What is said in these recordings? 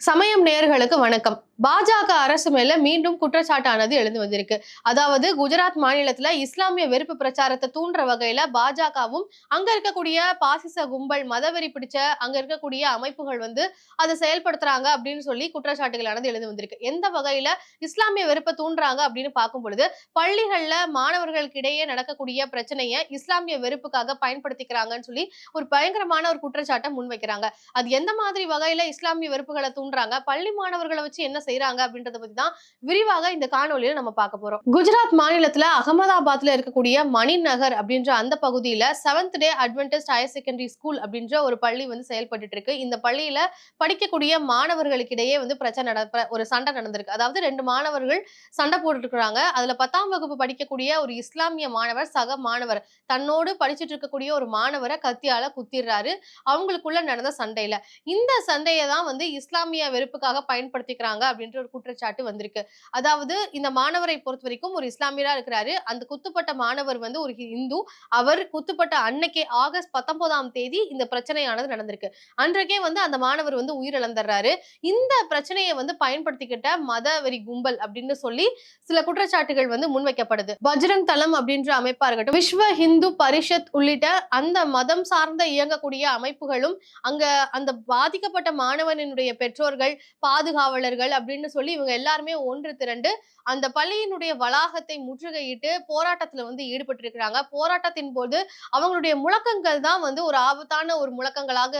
சமயம் நேர்களுக்கு வணக்கம். பாஜக அரசு மேல மீண்டும் குற்றச்சாட்டானது எழுந்து வந்திருக்கு. அதாவது குஜராத் மாநிலத்துல இஸ்லாமிய வெறுப்பு பிரச்சாரத்தை தூண்டுற வகையில பாஜகவும் அங்க இருக்கக்கூடிய பாசிச கும்பல் மதவெறி பிடிச்ச அங்க இருக்கக்கூடிய அமைப்புகள் வந்து அதை செயல்படுத்துறாங்க அப்படின்னு சொல்லி குற்றச்சாட்டுகளானது எழுந்து வந்திருக்கு. எந்த வகையில இஸ்லாமிய வெறுப்பை தூண்டுறாங்க அப்படின்னு பார்க்கும் பொழுது பள்ளிகள்ல மாணவர்களுக்கு இடையே நடக்கக்கூடிய பிரச்சனையை இஸ்லாமிய வெறுப்புக்காக பயன்படுத்திக்கிறாங்கன்னு சொல்லி ஒரு பயங்கரமான ஒரு குற்றச்சாட்டை முன்வைக்கிறாங்க. அது எந்த மாதிரி வகையில இஸ்லாமிய வெறுப்புகளை தூண்டுறாங்க. பள்ளி மாணவர்களை வச்சு என்ன செய்யறாங்க அப்படின்றத பத்தி தான் விரிவாக இந்த காணொலியில நம்ம பார்க்க போறோம். குஜராத் மாநிலத்துல அகமதாபாத்ல இருக்கக்கூடிய மணி நகர் அப்படின்ற அந்த பகுதியில seventh day adventist higher secondary school அப்படின்ற ஒரு பள்ளி வந்து செயல்பட்டு இருக்கு இந்த பள்ளியில படிக்கக்கூடிய மாணவர்களுக்கு இடையே வந்து பிரச்சனை நடப்ப ஒரு சண்டை நடந்திருக்கு. அதாவது ரெண்டு மாணவர்கள் சண்டை போட்டுட்டு இருக்கிறாங்க அதுல பத்தாம் வகுப்பு படிக்கக்கூடிய ஒரு இஸ்லாமிய மாணவர் சக மாணவர் தன்னோடு படிச்சுட்டு இருக்கக்கூடிய ஒரு மாணவரை கத்தியால குத்திடுறாரு. அவங்களுக்குள்ள நடந்த சண்டையில. இந்த சண்டையை தான் வந்து இஸ்லாமிய வெறுப்புக்காக பயன்படுத்திக்கிறாங்க அப்படின்ற ஒரு குற்றச்சாட்டு வந்திருக்கு. அதாவது இந்த மாணவரை பொறுத்த வரைக்கும் ஒரு இஸ்லாமியரா இருக்கிறாரு. அந்த குத்துப்பட்ட மாணவர் வந்து ஒரு இந்து. அவர் குத்துப்பட்ட அன்னைக்கே ஆகஸ்ட் பத்தொன்பதாம் தேதி இந்த பிரச்சனையானது நடந்திருக்கு. அன்றைக்கே வந்து அந்த மாணவர் வந்து உயிரிழந்துடுறாரு. இந்த பிரச்சனையை வந்து பயன்படுத்திக்கிட்ட மத வெறி கும்பல் அப்படின்னு சொல்லி சில குற்றச்சாட்டுகள் வந்து முன்வைக்கப்படுது. பஜ்ரங் தளம் அப்படின்ற அமைப்பா இருக்கட்டும் விஸ்வ ஹிந்து பரிஷத் உள்ளிட்ட அந்த மதம் சார்ந்த இயங்கக்கூடிய அமைப்புகளும் அங்க அந்த பாதிக்கப்பட்ட மாணவனினுடைய பெற்றோர் பெற்றோர்கள் பாதுகாவலர்கள் அப்படின்னு சொல்லி இவங்க எல்லாருமே ஒன்று திரண்டு அந்த பள்ளியினுடைய வளாகத்தை முற்றுகையிட்டு போராட்டத்துல வந்து ஈடுபட்டு இருக்கிறாங்க போராட்டத்தின் போது அவங்களுடைய முழக்கங்கள் தான் வந்து ஒரு ஆபத்தான ஒரு முழக்கங்களாக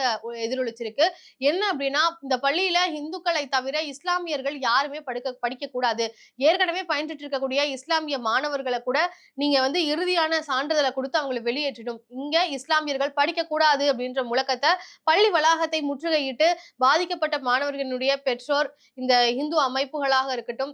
எதிரொலிச்சிருக்கு. என்ன அப்படின்னா இந்த பள்ளியில இந்துக்களை தவிர இஸ்லாமியர்கள் யாருமே படுக்க படிக்க கூடாது ஏற்கனவே பயின்றுட்டு இருக்கக்கூடிய இஸ்லாமிய மாணவர்களை கூட நீங்க வந்து இறுதியான சான்றிதழை கொடுத்து அவங்களை வெளியேற்றிடும். இங்க இஸ்லாமியர்கள் படிக்க கூடாது அப்படின்ற முழக்கத்தை பள்ளி வளாகத்தை முற்றுகையிட்டு பாதிக்கப்பட்ட மாணவர்கள் மாணவர்களுடைய பெற்றோர் இந்த இந்து அமைப்புகளாக இருக்கட்டும்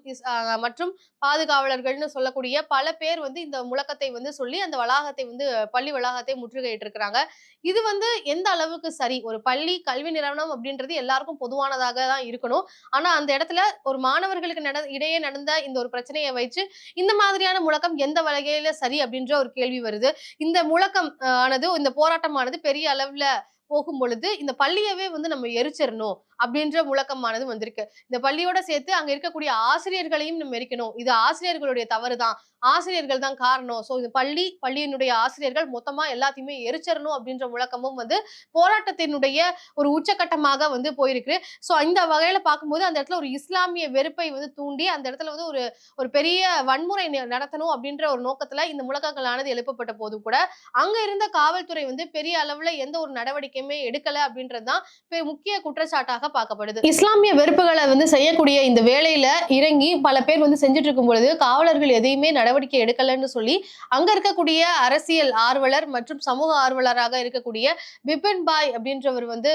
மற்றும் பாதுகாவலர்கள்னு சொல்லக்கூடிய பல பேர் வந்து இந்த முழக்கத்தை வந்து சொல்லி அந்த வளாகத்தை வந்து பள்ளி வளாகத்தை முற்றுகையிட்டு இருக்கிறாங்க இது வந்து எந்த அளவுக்கு சரி? ஒரு பள்ளி கல்வி நிறுவனம் அப்படின்றது எல்லாருக்கும் பொதுவானதாக தான் இருக்கணும். ஆனா அந்த இடத்துல ஒரு மாணவர்களுக்கு நட இடையே நடந்த இந்த ஒரு பிரச்சனையை வச்சு இந்த மாதிரியான முழக்கம் எந்த வகையில சரி அப்படின்ற ஒரு கேள்வி வருது. இந்த முழக்கம் ஆனது இந்த போராட்டமானது பெரிய அளவுல போகும் பொழுது இந்த பள்ளியவே வந்து நம்ம எரிச்சிடணும் அப்படின்ற முழக்கமானது வந்திருக்கு. இந்த பள்ளியோட சேர்த்து அங்க இருக்கக்கூடிய ஆசிரியர்களையும் நம்ம எரிக்கணும். இது ஆசிரியர்களுடைய தவறு தான் ஆசிரியர்கள் தான் காரணம். சோ இந்த பள்ளி பள்ளியினுடைய ஆசிரியர்கள் மொத்தமா எல்லாத்தையுமே எரிச்சிடணும் அப்படின்ற முழக்கமும் வந்து போராட்டத்தினுடைய ஒரு உச்சகட்டமாக வந்து போயிருக்கு. சோ இந்த வகையில பார்க்கும்போது அந்த இடத்துல ஒரு இஸ்லாமிய வெறுப்பை வந்து தூண்டி அந்த இடத்துல வந்து ஒரு ஒரு பெரிய வன்முறை நடத்தணும் அப்படின்ற ஒரு நோக்கத்துல இந்த முழக்கங்களானது எழுப்பப்பட்ட போது கூட அங்க இருந்த காவல்துறை வந்து பெரிய அளவுல எந்த ஒரு நடவடிக்கையுமே எடுக்கல அப்படின்றதுதான் முக்கிய குற்றச்சாட்டாக பார்க்கப்படுது. இஸ்லாமிய வெறுப்புகளை வந்து செய்யக்கூடிய இந்த வேலையில இறங்கி பல பேர் வந்து செஞ்சுட்டு இருக்கும் பொழுது காவலர்கள் எதையுமே நடவடிக்கை எடுக்கலன்னு சொல்லி அங்க இருக்கக்கூடிய அரசியல் ஆர்வலர் மற்றும் சமூக ஆர்வலராக இருக்கக்கூடிய பிபின் பாய் அப்படின்றவர் வந்து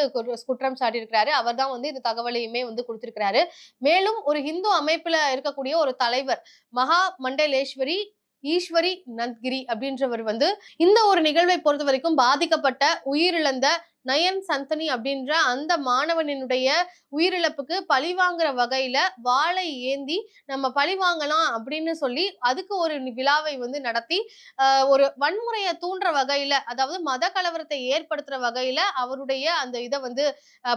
குற்றம் சாட்டியிருக்கிறாரு. அவர் தான் வந்து இந்த தகவலையுமே வந்து கொடுத்திருக்கிறாரு. மேலும் ஒரு இந்து அமைப்புல இருக்கக்கூடிய ஒரு தலைவர் மகா மண்டலேஸ்வரி ஈஸ்வரி நந்த்கிரி அப்படின்றவர் வந்து இந்த ஒரு நிகழ்வை பொறுத்த வரைக்கும் பாதிக்கப்பட்ட உயிரிழந்த நயன் சந்தனி அப்படின்ற அந்த மாணவனினுடைய உயிரிழப்புக்கு பழி வாங்குற வகையில வாளை ஏந்தி நம்ம பழி வாங்கலாம் அப்படின்னு சொல்லி அதுக்கு ஒரு விழாவை வந்து நடத்தி ஒரு வன்முறையை தூண்டுற வகையில அதாவது மத கலவரத்தை ஏற்படுத்துற வகையில அவருடைய அந்த இதை வந்து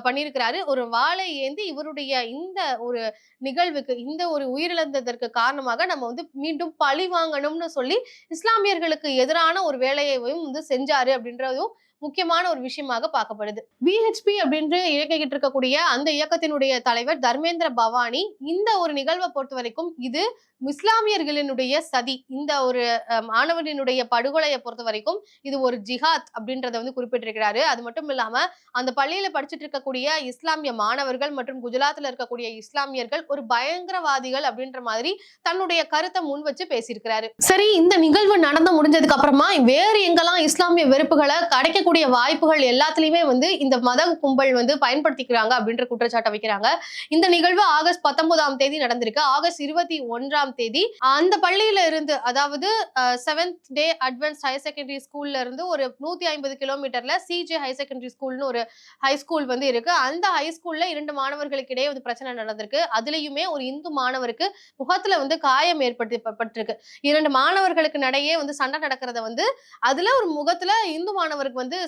பண்ணியிருக்கிறாரு. ஒரு வாளை ஏந்தி இவருடைய இந்த ஒரு நிகழ்வுக்கு இந்த ஒரு உயிரிழந்ததற்கு காரணமாக நம்ம வந்து மீண்டும் பழி வாங்கணும்னு சொல்லி இஸ்லாமியர்களுக்கு எதிரான ஒரு வேலையையும் வந்து செஞ்சாரு அப்படின்றதும் முக்கியமான ஒரு விஷயமாக பார்க்கப்படுது. விஹெச்பி அப்படின்னு இயக்கிட்டு இருக்கக்கூடிய அந்த இயக்கத்தினுடைய தலைவர் தர்மேந்திர பவானி இந்த ஒரு நிகழ்வை பொறுத்த வரைக்கும் இது இஸ்லாமியர்களினுடைய சதி இந்த ஒரு மாணவனினுடைய படுகொலையை பொறுத்த வரைக்கும் இது ஒரு ஜிஹாத் அப்படின்றத வந்து குறிப்பிட்டிருக்கிறாரு. அது மட்டும் இல்லாம அந்த பள்ளியில படிச்சுட்டு இருக்கக்கூடிய இஸ்லாமிய மாணவர்கள் மற்றும் குஜராத்ல இருக்கக்கூடிய இஸ்லாமியர்கள் ஒரு பயங்கரவாதிகள் அப்படின்ற மாதிரி தன்னுடைய கருத்தை முன் வச்சு பேசியிருக்கிறாரு. சரி இந்த நிகழ்வு நடந்து முடிஞ்சதுக்கு அப்புறமா வேறு எங்கெல்லாம் இஸ்லாமிய வெறுப்புகளை கிடைக்கக்கூடிய வாய்ப்புகள் எல்லாத்துலயுமே வந்து இந்த மத கும்பல் வந்து பயன்படுத்திக்கிறாங்க அப்படின்ற குற்றச்சாட்டை வைக்கிறாங்க. இந்த நிகழ்வு ஆகஸ்ட் பத்தொன்பதாம் தேதி நடந்திருக்கு. ஆகஸ்ட் இருபத்தி ஒன்றாம் தேதி. அந்த பள்ளியில இருந்து அதாவது seventh day advance higher secondary ஸ்கூல்ல இருந்து ஒரு நூத்தி ஐம்பது கிலோமீட்டர்ல சிஜே ஹையர் செகண்டரி ஸ்கூல்னு ஒரு ஹை ஸ்கூல் வந்து இருக்கு. அந்த ஹை ஸ்கூல்ல இரண்டு மாணவர்களுக்கு இடையே வந்து பிரச்சனை நடந்திருக்கு. அதுலயுமே ஒரு இந்து மாணவருக்கு முகத்துல வந்து காயம் ஏற்படுத்தப்பட்டிருக்கு. இரண்டு மாணவர்களுக்கு நடையே வந்து சண்டை நடக்கிறத வந்து அதுல ஒரு முகத்துல இந்து மாணவருக்கு வந்து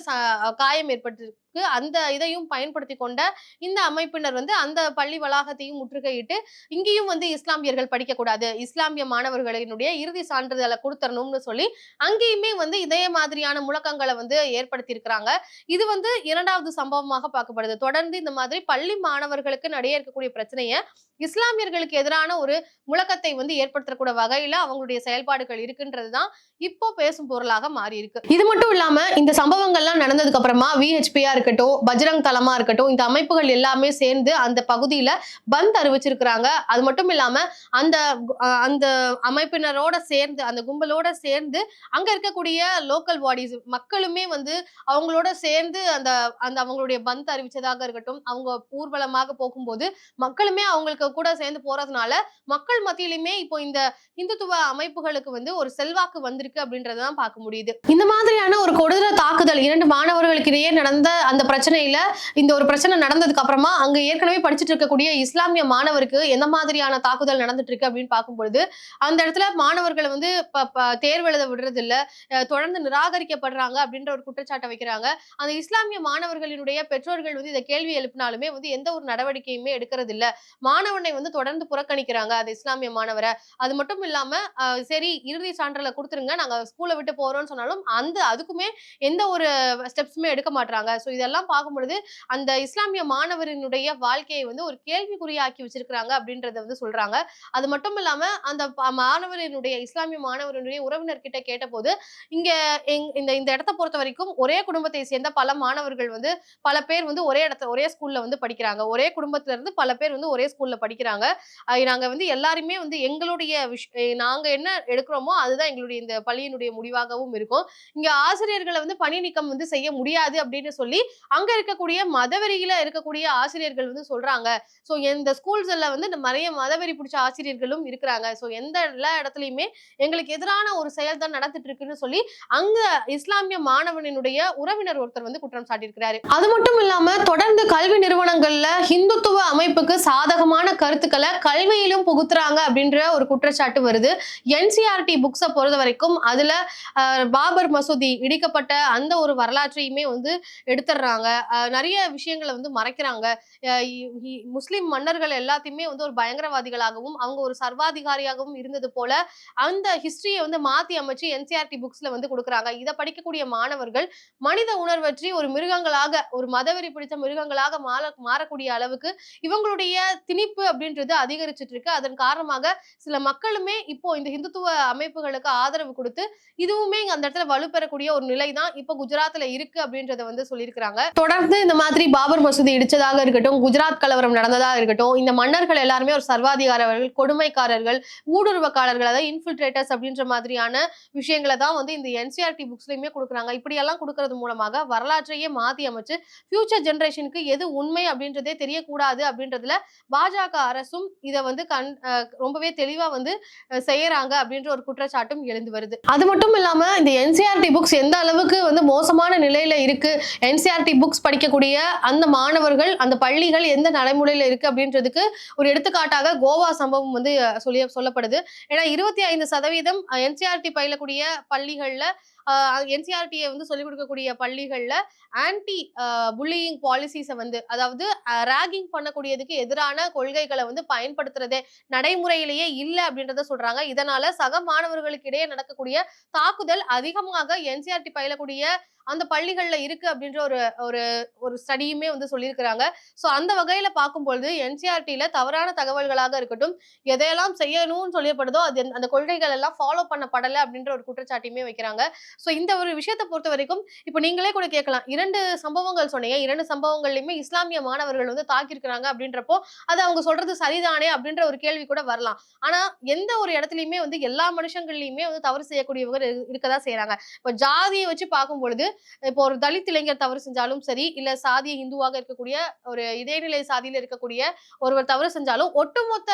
காயம் ஏற்பட்டு அளவுக்கு அந்த இதையும் பயன்படுத்தி கொண்ட இந்த அமைப்பினர் வந்து அந்த பள்ளி வளாகத்தையும் முற்றுகையிட்டு இங்கேயும் வந்து இஸ்லாமியர்கள் படிக்கக்கூடாது இஸ்லாமிய மாணவர்களினுடைய இறுதி சான்றிதழை கொடுத்தரணும்னு சொல்லி அங்கேயுமே வந்து இதே மாதிரியான முழக்கங்களை வந்து ஏற்படுத்தியிருக்கிறாங்க. இது வந்து இரண்டாவது சம்பவமாக பார்க்கப்படுது. தொடர்ந்து இந்த மாதிரி பள்ளி மாணவர்களுக்கு நடைய இருக்கக்கூடிய பிரச்சனையை இஸ்லாமியர்களுக்கு எதிரான ஒரு முழக்கத்தை வந்து ஏற்படுத்தக்கூடிய வகையில அவங்களுடைய செயல்பாடுகள் இருக்குன்றதுதான் இப்போ பேசும் பொருளாக மாறி இருக்கு இது மட்டும் இல்லாம இந்த சம்பவங்கள்லாம் நடந்ததுக்கு அப்புறமா விஹெச்பிஆர் இருக்கட்டும் பஜ்ரங் தளமா இருக்கட்டும் இந்த அமைப்புகள் எல்லாமே சேர்ந்து அந்த பகுதியில பந்த் அறிவிச்சிருக்கிறாங்க. அது மட்டும் இல்லாம அந்த அந்த அமைப்பினரோட சேர்ந்து அந்த கும்பலோட சேர்ந்து அங்க இருக்கக்கூடிய லோக்கல் பாடிஸ் மக்களுமே வந்து அவங்களோட சேர்ந்து அந்த அந்த அவங்களுடைய பந்த் அறிவிச்சதாக இருக்கட்டும் அவங்க ஊர்வலமாக போகும்போது மக்களுமே அவங்களுக்கு கூட சேர்ந்து போறதுனால மக்கள் மத்தியிலுமே இப்போ இந்த இந்துத்துவ அமைப்புகளுக்கு வந்து ஒரு செல்வாக்கு வந்திருக்கு அப்படின்றதான் பார்க்க முடியுது. இந்த மாதிரியான ஒரு கொடூர தாக்குதல் இரண்டு மாணவர்களுக்கு இடையே நடந்த அந்த பிரச்சனையில இந்த ஒரு பிரச்சனை நடந்ததுக்கு அப்புறமா அங்க ஏற்கனவே படிச்சுட்டு இருக்கக்கூடிய இஸ்லாமிய மாணவருக்கு எந்த மாதிரியான தாக்குதல் நடந்துட்டு இருக்கு அப்படின்னு பார்க்கும்பொழுது அந்த இடத்துல மாணவர்களை வந்து தேர்வு எழுத விடுறது இல்ல தொடர்ந்து நிராகரிக்கப்படுறாங்க அப்படின்ற ஒரு குற்றச்சாட்டை வைக்கிறாங்க. அந்த இஸ்லாமிய மாணவர்களினுடைய பெற்றோர்கள் வந்து இதை கேள்வி எழுப்பினாலுமே வந்து எந்த ஒரு நடவடிக்கையுமே எடுக்கிறது இல்ல மாணவனை வந்து தொடர்ந்து புறக்கணிக்கிறாங்க அந்த இஸ்லாமிய மாணவரை. அது மட்டும் இல்லாம சரி இறுதி சான்றலை கொடுத்துருங்க நாங்க ஸ்கூலை விட்டு போறோம்னு சொன்னாலும் அந்த அதுக்குமே எந்த ஒரு ஸ்டெப்ஸுமே எடுக்க மாட்டாங்க ஸோ இதெல்லாம் பார்க்கும் பொழுது அந்த இஸ்லாமிய மாணவரினுடைய வாழ்க்கையை வந்து ஒரு கேள்விக்குறியாக்கி வச்சிருக்கிறாங்க அப்படின்றத வந்து சொல்றாங்க. அது மட்டும் இல்லாம அந்த மாணவரினுடைய இஸ்லாமிய மாணவரினுடைய உறவினர்கிட்ட கேட்டபோது இங்க எங்- இந்த இந்த இடத்த பொறுத்த வரைக்கும் ஒரே குடும்பத்தை சேர்ந்த பல மாணவர்கள் வந்து பல பேர் வந்து ஒரே இடத்துல ஒரே ஸ்கூல்ல வந்து படிக்கிறாங்க. ஒரே குடும்பத்துல இருந்து பல பேர் வந்து ஒரே ஸ்கூல்ல படிக்கிறாங்க. நாங்க வந்து எல்லாருமே வந்து எங்களுடைய விஷ் நாங்க என்ன எடுக்கிறோமோ அதுதான் எங்களுடைய இந்த பள்ளியினுடைய முடிவாகவும் இருக்கும். இங்க ஆசிரியர்களை வந்து பணி நீக்கம் வந்து செய்ய முடியாது அப்படின்னு சொல்லி அங்க இருக்கக்கூடிய மதவெறியில இருக்கக்கூடிய ஆசிரியர்கள் வந்து சொல்றாங்க. சோ இந்த ஸ்கூல்ஸ்ல வந்து நிறைய மதவெறி பிடிச்ச ஆசிரியர்களும் இருக்கிறாங்க. சோ எந்த எல்லா இடத்துலயுமே எங்களுக்கு எதிரான ஒரு செயல் தான் நடந்துட்டு இருக்குன்னு சொல்லி அங்க இஸ்லாமிய மாணவனினுடைய உறவினர் ஒருத்தர் வந்து குற்றம் சாட்டியிருக்கிறாரு. அது மட்டும் இல்லாம தொடர்ந்து கல்வி நிறுவனங்கள்ல ஹிந்துத்துவ அமைப்புக்கு சாதகமான கருத்துக்களை கல்வியிலும் புகுத்துறாங்க அப்படின்ற ஒரு குற்றச்சாட்டு வருது. என்சிஆர்டி புக்ஸை பொறுத்த வரைக்கும் அதுல பாபர் மசூதி இடிக்கப்பட்ட அந்த ஒரு வரலாற்றையுமே வந்து எடுத்து அஹ், நிறைய விஷயங்களை வந்து மறைக்கிறாங்க. முஸ்லிம் மன்னர்கள் எல்லாத்தையுமே வந்து ஒரு பயங்கரவாதிகளாகவும் அவங்க ஒரு சர்வாதிகாரியாகவும் இருந்தது போல அந்த ஹிஸ்டரியை வந்து மாத்தி அமைச்சு என்சிஆர்டி புக்ஸ்ல வந்து கொடுக்குறாங்க. இதை படிக்கக்கூடிய மாணவர்கள் மனித உணர்வற்றி ஒரு மிருகங்களாக ஒரு மதவெறி பிடித்த மிருகங்களாக மாற மாறக்கூடிய அளவுக்கு இவங்களுடைய திணிப்பு அப்படின்றது அதிகரிச்சிட்டு இருக்கு அதன் காரணமாக சில மக்களுமே இப்போ இந்த இந்துத்துவ அமைப்புகளுக்கு ஆதரவு கொடுத்து இதுவுமே அந்த இடத்துல வலுப்பெறக்கூடிய ஒரு நிலை தான் இப்போ குஜராத்ல இருக்கு அப்படின்றத வந்து சொல்லியிருக்கிறாங்க. தொடர்ந்து இந்த மாதிரி பாபர் மசூதி இடிச்சதாக இருக்கட்டும் குஜராத் கலவரம் நடந்ததாக இருக்கட்டும் இந்த மன்னர்கள் எல்லாருமே ஒரு சர்வாதிகாரர்கள் கொடுமைக்காரர்கள் ஊடுருவக்காரர்கள் அதாவது இன்ஃபில்ட்ரேட்டர்ஸ் அப்படின்ற மாதிரியான விஷயங்களை தான் வந்து இந்த என்சிஆர்டி புக்ஸ்லயுமே கொடுக்குறாங்க. இப்படியெல்லாம் கொடுக்கறது மூலமாக வரலாற்றையே மாத்தி அமைச்சு ஃபியூச்சர் ஜெனரேஷனுக்கு எது உண்மை அப்படின்றதே தெரியக்கூடாது அப்படின்றதுல பாஜக அரசும் இதை வந்து கண் ரொம்பவே தெளிவா வந்து செய்யறாங்க அப்படின்ற ஒரு குற்றச்சாட்டும் எழுந்து வருது. அது மட்டும் இல்லாம இந்த என்சிஆர்டி புக்ஸ் எந்த அளவுக்கு வந்து மோசமான நிலையில இருக்கு என்சிஆர்டி புக்ஸ் படிக்கக்கூடிய அந்த மாணவர்கள் அந்த பள்ளிகள் எந்த நடைமுறையில இருக்கு அப்படின்றதுக்கு ஒரு எடுத்துக்காட்டாக கோவா சம்பவம் வந்து சொல்லி சொல்லப்படுது. ஏன்னா இருபத்தி ஐந்து சதவீதம் என்சிஆர்டி பயிலக்கூடிய பள்ளிகள்ல என்சிஆர்டியை வந்து சொல்லிக் கொடுக்கக்கூடிய பள்ளிகளில் ஆன்டி புல்லியிங் பாலிசிஸை வந்து அதாவது ராகிங் பண்ணக்கூடியதுக்கு எதிரான கொள்கைகளை வந்து பயன்படுத்துறதே நடைமுறையிலேயே இல்லை அப்படின்றத சொல்றாங்க. இதனால சக மாணவர்களுக்கு இடையே நடக்கக்கூடிய தாக்குதல் அதிகமாக என்சிஆர்டி பயிலக்கூடிய அந்த பள்ளிகள்ல இருக்கு அப்படின்ற ஒரு ஒரு ஒரு ஸ்டடியுமே வந்து சொல்லியிருக்கிறாங்க. ஸோ அந்த வகையில பார்க்கும்பொழுது என்சிஆர்டியில தவறான தகவல்களாக இருக்கட்டும் எதையெல்லாம் செய்யணும்னு சொல்லப்படுதோ அது எந்த- அந்த கொள்கைகள் எல்லாம் ஃபாலோ பண்ணப்படலை அப்படின்ற ஒரு குற்றச்சாட்டையுமே வைக்கிறாங்க. ஸோ இந்த ஒரு விஷயத்தை பொறுத்த வரைக்கும் இப்போ நீங்களே கூட கேட்கலாம். இரண்டு சம்பவங்கள் சொன்னீங்க. இரண்டு சம்பவங்கள்லையுமே இஸ்லாமிய மாணவர்கள் வந்து தாக்கியிருக்கிறாங்க அப்படின்றப்போ அது அவங்க சொல்றது சரிதானே அப்படின்ற ஒரு கேள்வி கூட வரலாம். ஆனா எந்த ஒரு இடத்துலயுமே வந்து எல்லா மனுஷங்கள்லயுமே வந்து தவறு செய்யக்கூடியவங்க இருக்கதான் செய்யறாங்க இப்போ ஜாதியை வச்சு பார்க்கும் பொழுது இப்போ ஒரு தலித் இளைஞர் தவறு செஞ்சாலும் சரி இல்ல சாதிய இந்துவாக இருக்கக்கூடிய ஒரு இடைநிலை சாதியில இருக்கக்கூடிய ஒருவர் தவறு செஞ்சாலும் ஒட்டுமொத்த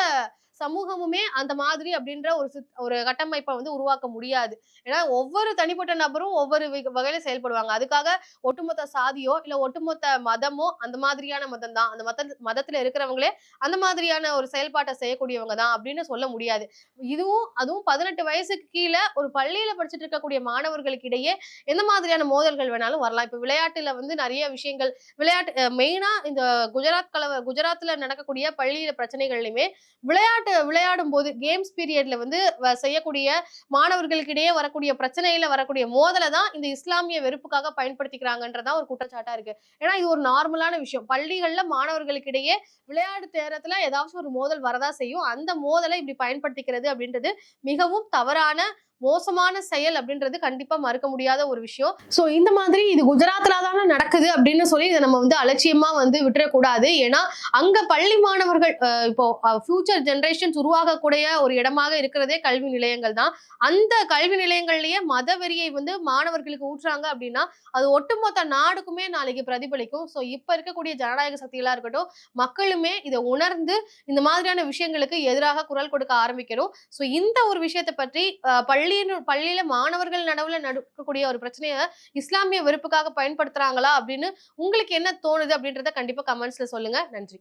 சமூகமுமே அந்த மாதிரி அப்படின்ற ஒரு சித்- ஒரு கட்டமைப்பை வந்து உருவாக்க முடியாது. ஏன்னா ஒவ்வொரு தனிப்பட்ட நபரும் ஒவ்வொரு வகையில செயல்படுவாங்க. அதுக்காக ஒட்டுமொத்த சாதியோ இல்ல ஒட்டுமொத்த மதமோ அந்த மாதிரியான மதம் தான். அந்த மத மதத்துல இருக்கிறவங்களே அந்த மாதிரியான ஒரு செயல்பாட்டை செய்யக்கூடியவங்க தான் அப்படின்னு சொல்ல முடியாது. இதுவும் அதுவும் பதினெட்டு வயசுக்கு கீழே ஒரு பள்ளியில படிச்சுட்டு இருக்கக்கூடிய மாணவர்களுக்கு இடையே எந்த மாதிரியான மோதல்கள் வேணாலும் வரலாம். இப்ப விளையாட்டுல வந்து நிறைய விஷயங்கள் விளையாட்டு மெயினா இந்த குஜராத் கலவ குஜராத்ல நடக்கக்கூடிய பள்ளியில பிரச்சனைகள்லையுமே விளையாட்டு விளையாடும் போது கேம்ஸ் பீரியட்ல வந்து வ- செய்யக்கூடிய மாணவர்களுக்கிடையே வரக்கூடிய பிரச்சனையில வரக்கூடிய மோதலை தான் இந்த இஸ்லாமிய வெறுப்புக்காக பயன்படுத்திக்கிறாங்கன்றதான் ஒரு குற்றச்சாட்டா இருக்கு. ஏன்னா இது ஒரு நார்மலான விஷயம். பள்ளிகள்ல மாணவர்களுக்கு இடையே விளையாட்டு நேரத்துல ஏதாச்சும் ஒரு மோதல் வரதா செய்யும். அந்த மோதலை இப்படி பயன்படுத்திக்கிறது அப்படின்றது மிகவும் தவறான மோசமான செயல் அப்படின்றது கண்டிப்பா மறுக்க முடியாத ஒரு விஷயம். சோ இந்த மாதிரி இது குஜராத்ல தானே நடக்குது அப்படின்னு சொல்லி இதை நம்ம வந்து அலட்சியமா வந்து விட்டுறக்கூடாது. ஏன்னா அங்க பள்ளி மாணவர்கள் இப்போ ஃபியூச்சர் ஜென்ரேஷன்ஸ் உருவாகக்கூடிய ஒரு இடமாக இருக்கிறதே கல்வி நிலையங்கள் தான். அந்த கல்வி நிலையங்கள்லயே மத வெறியை வந்து மாணவர்களுக்கு ஊற்றுறாங்க அப்படின்னா அது ஒட்டுமொத்த நாடுக்குமே நாளைக்கு பிரதிபலிக்கும். ஸோ இப்ப இருக்கக்கூடிய ஜனநாயக சக்திகளா இருக்கட்டும் மக்களுமே இதை உணர்ந்து இந்த மாதிரியான விஷயங்களுக்கு எதிராக குரல் கொடுக்க ஆரம்பிக்கணும். ஸோ இந்த ஒரு விஷயத்தை பற்றி அஹ், பள்ளியின் பள்ளியில மாணவர்கள் நடவுல நடக்கக்கூடிய ஒரு பிரச்சனையை இஸ்லாமிய வெறுப்புக்காக பயன்படுத்துறாங்களா அப்படின்னு உங்களுக்கு என்ன தோணுது அப்படின்றத கண்டிப்பா கமெண்ட்ஸ்ல சொல்லுங்க. நன்றி.